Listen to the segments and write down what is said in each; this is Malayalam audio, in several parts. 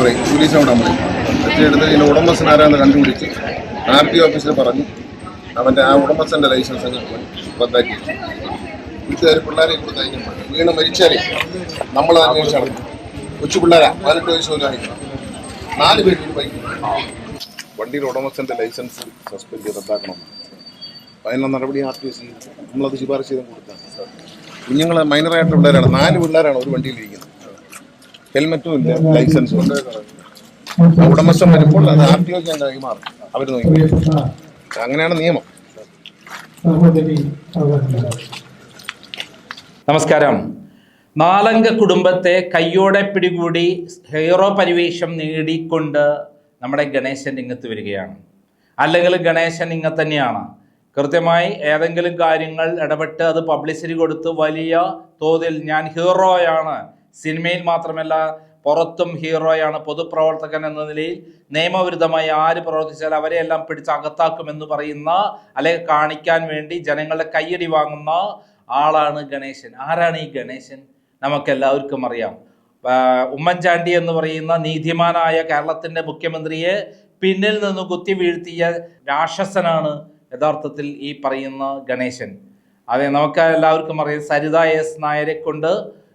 പറയും. പോലീസിനോട് നമ്മൾ എടുത്ത് ഇതിന്റെ ഉടമസ്ഥൻ ആരാന്ന് കണ്ടുപിടിച്ച് ആർ ടി ഓഫീസിൽ പറഞ്ഞു. അവന്റെ ആ ഉടമസ്ഥന്റെ ലൈസൻസ് അങ്ങ് റദ്ദാക്കി. വീട്ടുകാർ പിള്ളേരെ കൊടുത്ത് അയക്കുമ്പോൾ വീണ് മരിച്ചാലേ നമ്മൾ അന്വേഷിച്ചാണ് കൊച്ചു പിള്ളേരാ പതിനെട്ട് വയസ്സ് പോലും ആയി നാല് പേര് ഒരു വണ്ടിയുടെ ഉടമസ്ഥന്റെ ലൈസൻസ് സസ്പെൻഡ് ചെയ്ത് റദ്ദാക്കണം. അതിനുള്ള നടപടി ആർ ടി ഒ നമ്മളത് ശുപാർശ ചെയ്ത് കൊടുത്താണ്. കുഞ്ഞുങ്ങൾ മൈനറായിട്ട് പിള്ളേരാണ്. നാല് പിള്ളേരാണ് ഒരു വണ്ടിയിലിരിക്കുന്നത് ഹെൽമറ്റും ഇല്ല ലൈസൻസും ഉടമസ്ഥൻ വരുമ്പോൾ അത് ആർ ടി ഒക്ക് കൈമാറും അവർ നോക്കി. അങ്ങനെയാണ് നിയമം. നമസ്കാരം. നാലംഗ കുടുംബത്തെ കയ്യോടെ പിടികൂടി ഹീറോ പരിവേഷം നേടിക്കൊണ്ട് നമ്മുടെ ഗണേശൻ ഇങ്ങത്ത് വരികയാണ്. അല്ലെങ്കിൽ ഗണേശൻ ഇങ്ങനെ തന്നെയാണ്. കൃത്യമായി ഏതെങ്കിലും കാര്യങ്ങൾ ഇടപെട്ട് അത് പബ്ലിസിറ്റി കൊടുത്ത് വലിയ തോതിൽ ഞാൻ ഹീറോയാണ് സിനിമയിൽ മാത്രമല്ല പുറത്തും ഹീറോയാണ് പൊതുപ്രവർത്തകൻ എന്ന നിലയിൽ നിയമവിരുദ്ധമായി ആര് പ്രവർത്തിച്ചാൽ അവരെയെല്ലാം പിടിച്ച് അകത്താക്കുമെന്ന് പറയുന്ന അല്ലെങ്കിൽ കാണിക്കാൻ വേണ്ടി ജനങ്ങളുടെ കയ്യടി വാങ്ങുന്ന ആളാണ് ഗണേശൻ. ആരാണ് ഈ ഗണേശൻ? നമുക്കെല്ലാവർക്കും അറിയാം. ഉമ്മൻചാണ്ടി എന്ന് പറയുന്ന നീതിമാനായ കേരളത്തിന്റെ മുഖ്യമന്ത്രിയെ പിന്നിൽ നിന്ന് കുത്തി വീഴ്ത്തിയ രാക്ഷസനാണ് യഥാർത്ഥത്തിൽ ഈ പറയുന്ന ഗണേശൻ. അതെ നമുക്ക് എല്ലാവർക്കും അറിയാം. സരിത എസ് നായരെ കൊണ്ട്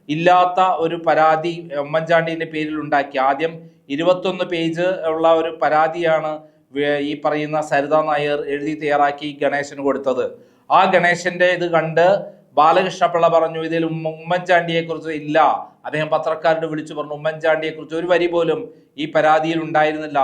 ഇല്ലാത്ത ഒരു പരാതി ഉമ്മൻചാണ്ടിന്റെ പേരിൽ ഉണ്ടാക്കി. ആദ്യം ഇരുപത്തൊന്ന് പേജ് ഉള്ള ഒരു പരാതിയാണ് ഈ പറയുന്ന സരിത നായർ എഴുതി തയ്യാറാക്കി ഗണേശന് കൊടുത്തത്. ആ ഗണേശന്റെ ഇത് കണ്ട് ബാലകൃഷ്ണപിള്ള പറഞ്ഞു ഇതിൽ ഉമ്മ- ഉമ്മൻചാണ്ടിയെ കുറിച്ച് ഇല്ല. അദ്ദേഹം പത്രക്കാരോട് വിളിച്ചു പറഞ്ഞു ഉമ്മൻചാണ്ടിയെ കുറിച്ച് ഒരു വരി പോലും ഈ പരാതിയിൽ ഉണ്ടായിരുന്നില്ല.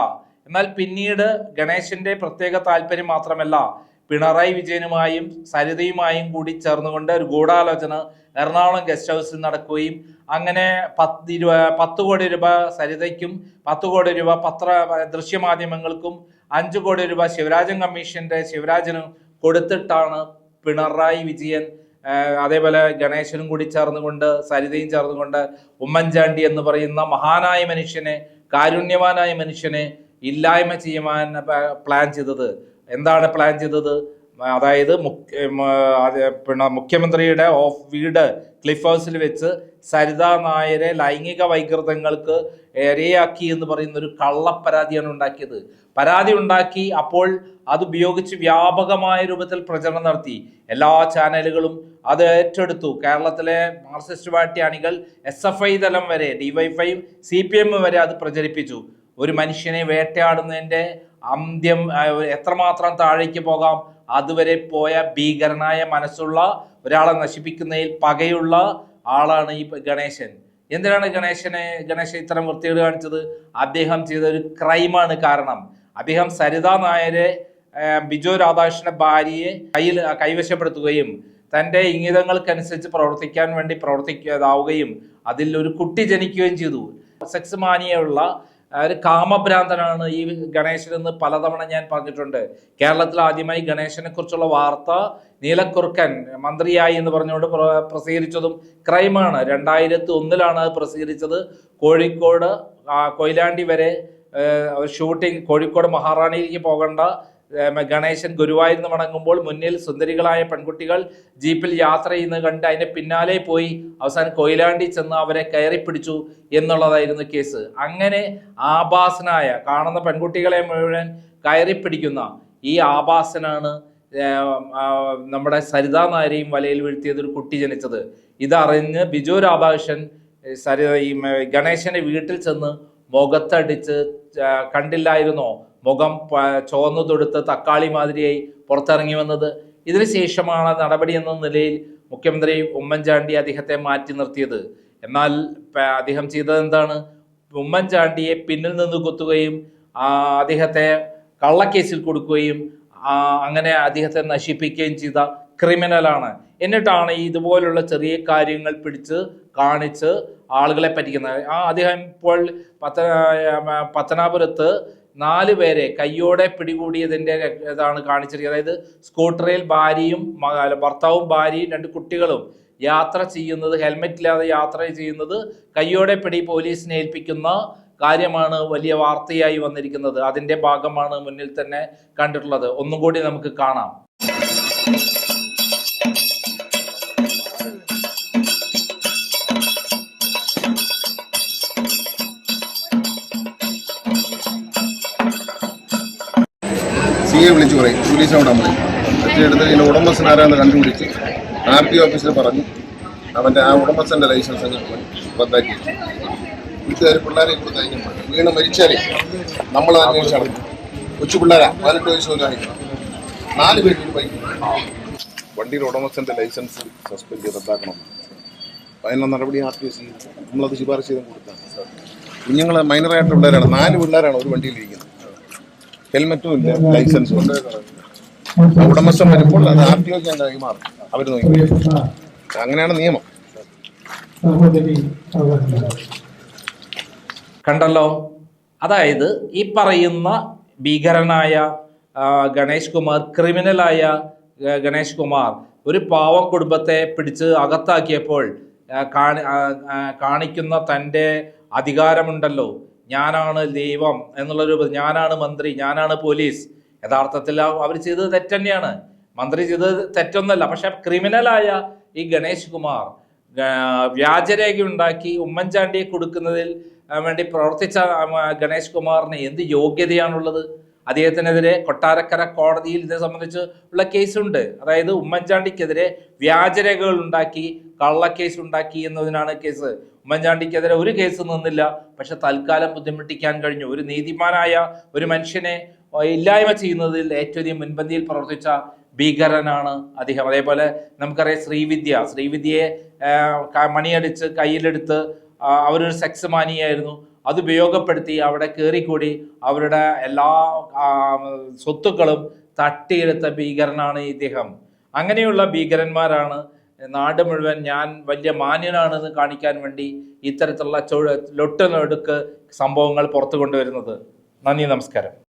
എന്നാൽ പിന്നീട് ഗണേശന്റെ പ്രത്യേക താല്പര്യം മാത്രമല്ല പിണറായി വിജയനുമായും സരിതയുമായും കൂടി ചേർന്നുകൊണ്ട് ഒരു ഗൂഢാലോചന എറണാകുളം ഗസ്റ്റ് ഹൗസിൽ നടക്കുകയും അങ്ങനെ പത്ത് ഇരുപ പത്ത് കോടി രൂപ സരിതയ്ക്കും പത്ത് കോടി രൂപ പത്ര ദൃശ്യമാധ്യമങ്ങൾക്കും അഞ്ച് കോടി രൂപ ശിവരാജൻ കമ്മീഷന്റെ ശിവരാജനും കൊടുത്തിട്ടാണ് പിണറായി വിജയൻ അതേപോലെ ഗണേശനും കൂടി ചേർന്നുകൊണ്ട് സരിതയും ചേർന്നുകൊണ്ട് ഉമ്മൻചാണ്ടി എന്ന് പറയുന്ന മഹാനായ മനുഷ്യനെ കാരുണ്യവാനായ മനുഷ്യനെ ഇല്ലായ്മ ചെയ്യുവാൻ പ്ലാൻ ചെയ്തത് എന്താണ് പ്ലാൻ ചെയ്തത്? അതായത് പിന്നെ മുഖ്യമന്ത്രിയുടെ ഓഫ് വീട് ക്ലിഫ് ഹൗസിൽ വെച്ച് സരിത നായരെ ലൈംഗിക വൈകൃതങ്ങൾക്ക് ഇരയാക്കി എന്ന് പറയുന്ന ഒരു കള്ളപ്പരാതിയാണ് ഉണ്ടാക്കിയത്. പരാതി ഉണ്ടാക്കി അപ്പോൾ അത് ഉപയോഗിച്ച് വ്യാപകമായ രൂപത്തിൽ പ്രചരണം നടത്തി. എല്ലാ ചാനലുകളും അത് ഏറ്റെടുത്തു. കേരളത്തിലെ മാർക്സിസ്റ്റ് പാർട്ടി അണികൾ എസ് എഫ് ഐ തലം വരെ ഡിവൈഫൈയും സി പി എം വരെ അത് പ്രചരിപ്പിച്ചു. ഒരു മനുഷ്യനെ വേട്ടയാടുന്നതിന്റെ അന്ത്യം എത്രമാത്രം താഴേക്ക് പോകാം അതുവരെ പോയ ഭീകരനായ മനസ്സുള്ള ഒരാളെ നശിപ്പിക്കുന്നതിൽ പകയുള്ള ആളാണ് ഈ ഗണേശൻ. എന്തിനാണ് ഗണേശനെ ഗണേശൻ ഇത്തരം വൃത്തികേട് കാണിച്ചത്? അദ്ദേഹം ചെയ്ത ഒരു ക്രൈമാണ് കാരണം. അദ്ദേഹം സരിതാ നായരെ ബിജോ രാധാകൃഷ്ണന്റെ ഭാര്യയെ കയ്യിൽ കൈവശപ്പെടുത്തുകയും തന്റെ ഇംഗിതങ്ങൾക്കനുസരിച്ച് പ്രവർത്തിക്കാൻ വേണ്ടി പ്രവർത്തിക്കാതാവുകയും അതിൽ ഒരു കുട്ടി ജനിക്കുകയും ചെയ്തു. സെക്സ് മാനിയുള്ള ഒരു കാമഭ്രാന്തനാണ് ഈ ഗണേശൻ എന്ന് പലതവണ ഞാൻ പറഞ്ഞിട്ടുണ്ട്. കേരളത്തിൽ ആദ്യമായി ഗണേശനെ കുറിച്ചുള്ള വാർത്ത നീലക്കുറുക്കൻ മന്ത്രിയായി എന്ന് പറഞ്ഞുകൊണ്ട് പ്ര- പ്രസിദ്ധീകരിച്ചതും ക്രൈമാണ്. രണ്ടായിരത്തി ഒന്നിലാണ് പ്രസിദ്ധീകരിച്ചത്. കോഴിക്കോട് കൊയിലാണ്ടി വരെ ഷൂട്ടിംഗ് കോഴിക്കോട് മഹാറാണിയിലേക്ക് പോകേണ്ട ഗണേശൻ ഗുരുവായൂരിൽ നിന്ന് മടങ്ങുമ്പോൾ മുന്നിൽ സുന്ദരികളായ പെൺകുട്ടികൾ ജീപ്പിൽ യാത്ര ചെയ്യുന്നത് കണ്ട് അതിന്റെ പിന്നാലെ പോയി അവസാനം കൊയിലാണ്ടി ചെന്ന് അവരെ കയറി പിടിച്ചു എന്നുള്ളതായിരുന്നു കേസ്. അങ്ങനെ ആഭാസനായ കാണുന്ന പെൺകുട്ടികളെ മുഴുവൻ കയറി പിടിക്കുന്ന ഈ ആഭാസനാണ് നമ്മുടെ സരിതാ നായരെയും വലയിൽ വീഴ്ത്തിയത് ഒരു കുട്ടി ജനിച്ചത്. ഇതറിഞ്ഞ് ബിജു രാധാകൃഷ്ണൻ സരിത സരി ഈ ഗണേശന്റെ വീട്ടിൽ ചെന്ന് മുഖത്തടിച്ച് കണ്ടില്ലായിരുന്നോ? മുഖം ചുവന്നു തൊടുത്ത് തക്കാളി മാതിരിയായി പുറത്തിറങ്ങി വന്നത്. ഇതിനു ശേഷമാണ് നടപടി എന്ന നിലയിൽ മുഖ്യമന്ത്രി ഉമ്മൻചാണ്ടി അദ്ദേഹത്തെ മാറ്റി നിർത്തിയത്. എന്നാൽ അദ്ദേഹം ചെയ്തത് എന്താണ്? ഉമ്മൻചാണ്ടിയെ പിന്നിൽ നിന്ന് കുത്തുകയും അദ്ദേഹത്തെ കള്ളക്കേസിൽ കൊടുക്കുകയും അങ്ങനെ അദ്ദേഹത്തെ നശിപ്പിക്കുകയും ചെയ്ത ക്രിമിനലാണ്. എന്നിട്ടാണ് ഇതുപോലുള്ള ചെറിയ കാര്യങ്ങൾ പിടിച്ച് കാണിച്ച് ആളുകളെ പറ്റിക്കുന്നത്. ആ അദ്ദേഹം ഇപ്പോൾ പത്ത പത്തനാപുരത്ത് നാല് പേരെ കയ്യോടെ പിടികൂടിയതിന്റെ ഇതാണ് കാണിച്ചിരിക്കുന്നത്. അതായത് സ്കൂട്ടറിൽ ഭാര്യയും ഭർത്താവും ഭാര്യയും രണ്ട് കുട്ടികളും യാത്ര ചെയ്യുന്നത് ഹെൽമെറ്റ് ഇല്ലാതെ യാത്ര ചെയ്യുന്നത് കയ്യോടെ പിടി പോലീസിനെ ഏൽപ്പിക്കുന്ന കാര്യമാണ് വലിയ വാർത്തയായി വന്നിരിക്കുന്നത്. അതിന്റെ ഭാഗമാണ് മുന്നിൽ തന്നെ കണ്ടിട്ടുള്ളത്. ഒന്നും കൂടി നമുക്ക് കാണാം. പി വിളിച്ചു പറയും പോലീസിനോട് നമ്മൾ എടുത്ത് ഇതിന്റെ ഉടമസ്ഥൻ ആരാന്ന് കണ്ടുപിടിച്ച് ആർ ടി ഓഫീസിൽ പറഞ്ഞു അവന്റെ ആ ഉടമസ്ഥന്റെ ലൈസൻസ് അങ്ങ് റദ്ദാക്കി വീട്ടുകാർ പിള്ളേരെ കൊടുത്ത് തയ്ക്കാൻ പറ്റും വീണ് മരിച്ചാലേ നമ്മൾ അന്വേഷിച്ചാൽ കൊച്ചു പിള്ളേരാ പതിനെട്ട് വയസ്സ് പോലും അയക്കണം നാല് പേര് ബൈക്ക് വണ്ടിയുടെ ഉടമസ്ഥന്റെ ലൈസൻസ് സസ്പെൻഡ് ചെയ്ത് റദ്ദാക്കണം അതിനുള്ള നടപടി ആർ ടി എസ് നമ്മളത് ശുപാർശ ചെയ്തും കൊടുത്താണ്. കുഞ്ഞുങ്ങൾ മൈനറായിട്ടുള്ള പിള്ളേരാണ്. നാല് പിള്ളേരാണ് ഒരു വണ്ടിയിലിരിക്കുന്നത് ഹെൽമറ്റും ഇല്ല ലൈസൻസും ഉടമസ്ഥൻ വരുമ്പോൾ അത് ആർ ടി ഒക്ക് കൈമാറും അവർ നോക്കി. അങ്ങനെയാണ് നിയമം. കണ്ടല്ലോ? അതായത് ഈ പറയുന്ന ഭീകരനായ ഗണേഷ് കുമാർ ക്രിമിനലായ ഗണേഷ് കുമാർ ഒരു പാവം കുടുംബത്തെ പിടിച്ച് അകത്താക്കിയപ്പോൾ കാണിക്കുന്ന തന്റെ അധികാരമുണ്ടല്ലോ. ഞാനാണ് ദൈവം എന്നുള്ളൊരു ഞാനാണ് മന്ത്രി ഞാനാണ് പോലീസ്. യഥാർത്ഥത്തിൽ അവർ ചെയ്തത് തെറ്റന്നെയാണ്. മന്ത്രി ചെയ്തത് തെറ്റൊന്നല്ല. പക്ഷെ ക്രിമിനലായ ഈ ഗണേഷ് കുമാർ വ്യാജരേഖ ഉണ്ടാക്കി ഉമ്മൻചാണ്ടിയെ കൊടുക്കുന്നതിൽ വേണ്ടി പ്രവർത്തിച്ച ഗണേഷ് കുമാറിന് എന്ത് യോഗ്യതയാണുള്ളത്? അദ്ദേഹത്തിനെതിരെ കൊട്ടാരക്കര കോടതിയിൽ ഇത് സംബന്ധിച്ച് ഉള്ള കേസുണ്ട്. അതായത് ഉമ്മൻചാണ്ടിക്കെതിരെ വ്യാജരേഖകൾ ഉണ്ടാക്കി കള്ളക്കേസ് ഉണ്ടാക്കി എന്നതിനാണ് കേസ്. ഉമ്മൻചാണ്ടിക്കെതിരെ ഒരു കേസ് നിന്നില്ല. പക്ഷെ തൽക്കാലം ബുദ്ധിമുട്ടിക്കാൻ കഴിഞ്ഞു. ഒരു നീതിമാനായ ഒരു മനുഷ്യനെ ഇല്ലായ്മ ചെയ്യുന്നതിൽ ഏറ്റവും അധികം മുൻപന്തിയിൽ പ്രവർത്തിച്ച ഭീകരനാണ് അദ്ദേഹം. അതേപോലെ നമുക്കറിയാം ശ്രീവിദ്യ. ശ്രീവിദ്യയെ മണിയടിച്ച് കയ്യിലെടുത്ത് അവരൊരു സെക്സ് മാനിയായിരുന്നു അത് ഉപയോഗപ്പെടുത്തി അവിടെ കയറിക്കൂടി അവരുടെ എല്ലാ സ്വത്തുക്കളും തട്ടിയെടുത്ത ഭീകരനാണ് ഇദ്ദേഹം. അങ്ങനെയുള്ള ഭീകരന്മാരാണ് നാട് മുഴുവൻ ഞാൻ വലിയ മാന്യനാണെന്ന് കാണിക്കാൻ വേണ്ടി ഇത്തരത്തിലുള്ള ചൊ ലൊട്ടുനൊടുക്ക് സംഭവങ്ങൾ പുറത്തു കൊണ്ടുവരുന്നത്. നന്ദി നമസ്കാരം.